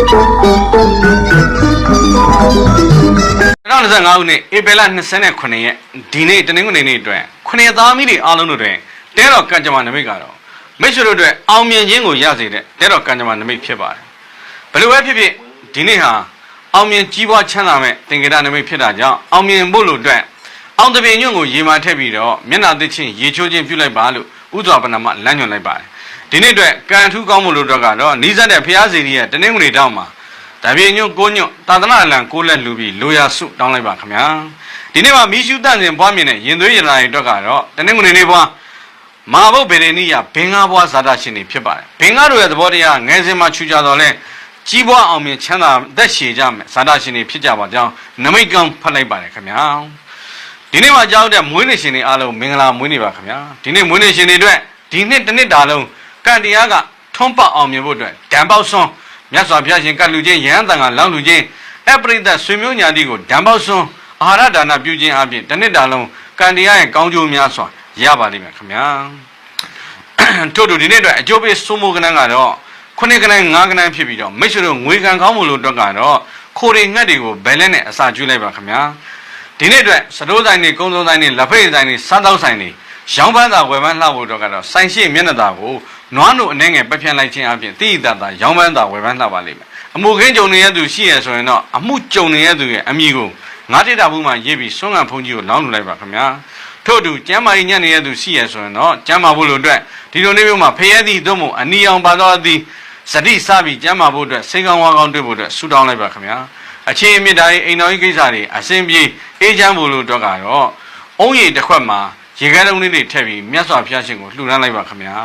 2025ခုနှစ်ဧပြီလ29ရက်ဒီနေ့တနင်္ဂနွေနေ့အတွက်ခုနှစ်သားမိတွေအားလုံးတို့တွင်တဲတော်ကံကြမ္မာနမိတ်ကတော့မိတ်ဆွေတို့အတွက်အောင်မြင်ခြင်းကိုရစေတဲ့တဲတော်ကံကြမ္မာနမိတ်ဖြစ်ပါတယ်ဘယ်လိုပဲဖြစ်ဖြစ်ဒီနေ့ဟာအောင်မြင်ကြီးပွားချမ်းသာမဲ့သင်္ကေတနမိတ်ဖြစ်တာကြောင့်အောင်မြင်ဖို့လို့အတွက်အောင်တပင်ညွန့်ကိုရေမာထည့်ပြီးတော့မျက်နှာသစ်ချင်းရေချိုးခြင်းပြုလိုက်ပါလို့ ဥစွာပဏမလမ်းညွှန်လိုက်ပါတယ်ဒီနေ့အတွက်ကံထူးကောင်းမှုလို့အတွက်ကတော့နီးစပ်တဲ့ဖျားစီရဲ့တနင်္ဂနွေတောင်းမှာတပြေညွတ်ကိုညွတ်သာသနာလံကိုလက်လူပြီးလိုရာစုတောင်းလိုက်ပါခင်ဗျာဒီနေ့မှာမိရှုတန့်စင်ပွားမြင်တဲ့ရင်သွေးရနာတွေအတွက်ကတော့တနင်္ဂနွေနေ့ပွားမာဘုတ်ဗေဒနိယဘင်္ဂဘွားဇာတာရှင်တွေဖြစ်ပါတယ်ဘင်္ဂတို့ရဲ့သဘောတရားငယ်စဉ်မှာချူကြတော့လဲကြီးပွားအောင်မြင်ချမ်းသာသက်ရှည်ကြမယ်ဇာတာရှင်တွေဖြစ်ကြပါကြောင်းနမိတ်ကောင်းဖတ်လိုက်ပါတယ်ခင်ဗျာ ဒီနေ့မှာကြောက်တဲ့မွေးနေ့ရှင်တွေအားလုံးမင်္ဂလာမွေးနေ့ပါခင်ဗျာဒီနေ့မွေးနေ့ရှင်တွေအတွက်ဒီနှစ်တစ်နှစ်တာလုံးကံတရားကထွန်းပတ်အောင်မြင်ဖို့အတွက်ဓမ္ပေါက်ဆွန်းမြတ်စွာဘုရားရှင်ကတ်လူချင်းယဟန်တန်ကလောင်းလူချင်းအပရိသတ်ဆွေမျိုးညာတိကိုဓမ္ပေါက်ဆွန်းအာဟာရဒါနပြုခြင်းအပြင်တစ်နှစ်တာလုံးကံတရားရဲ့ကောင်းကျိုးများစွာရပါလိမ့်မယ်ခင်ဗျာတို့တို့ဒီနေ့အတွက်အကျိုးပေးစိုးမိုးကနန်းကတော့ခုနှစ်ကနန်းငါးကနန်းဖြစ်ပြီးတော့မိတ်ဆွေတို့ငွေကံကောင်းမှုလို့အတွက်ကတော့ခိုရီငှက်တွေကိုဘယ်လဲနဲ့အစာကျွေးလိုက်ပါခင်ဗျာ ဒီနေ့အတွက်စတိုးဆိုင်တွေကုန်းစုံဆိုင်တွေလက်ဖက်ရည်ဆိုင်တွေစားတောက်ဆိုင်တွေရောင်းပန်းသာဝယ်ပန်းလှဖို့အတွက်ကတော့ဆိုင်ရှိမျက်နှာသာကိုနွားတို့အနေငယ်ပက်ဖြန့်လိုက်ခြင်းအပြင်တိတိတသာရောင်းပန်းသာဝယ်ပန်းလှပါလိမ့်မယ်အမှုခင်းကြုံနေရသူရှိရဆိုရင်တော့အမှုကြုံနေရသူရဲ့အမိကိုငါးတိတာဘူးမှရေးပြီးဆွမ်းခံဖုန်ကြီးကိုလောင်းလူလိုက်ပါခင်ဗျာထို့အတူကျမ်းမာရေးညံ့နေတဲ့သူရှိရဆိုရင်တော့ကျမ်းမာဖို့လို့အတွက်ဒီလိုနေ့မျိုးမှာဖရဲသည်သို့မဟုတ်အနီအောင်ပါတော်သည်စတိစပြီးကျမ်းမာဖို့အတွက်စိတ်ကောင်းဝါကောင်းတွေ့ဖို့အတွက်ဆုတောင်းလိုက်ပါခင်ဗျာ အခြေအမြင့်တိုင်းအိမ်တော်ကြီးကိစ္စတွေအစဉ်ပြေအေးချမ်းဖို့လို့အတွက်ကတော့အုံးရည်တစ်ခွက်မှာရေခဲတုံးလေးတွေထည့်ပြီးမြတ်စွာဘုရားရှင်ကိုလှူဒန်းလိုက်ပါခင်ဗျာ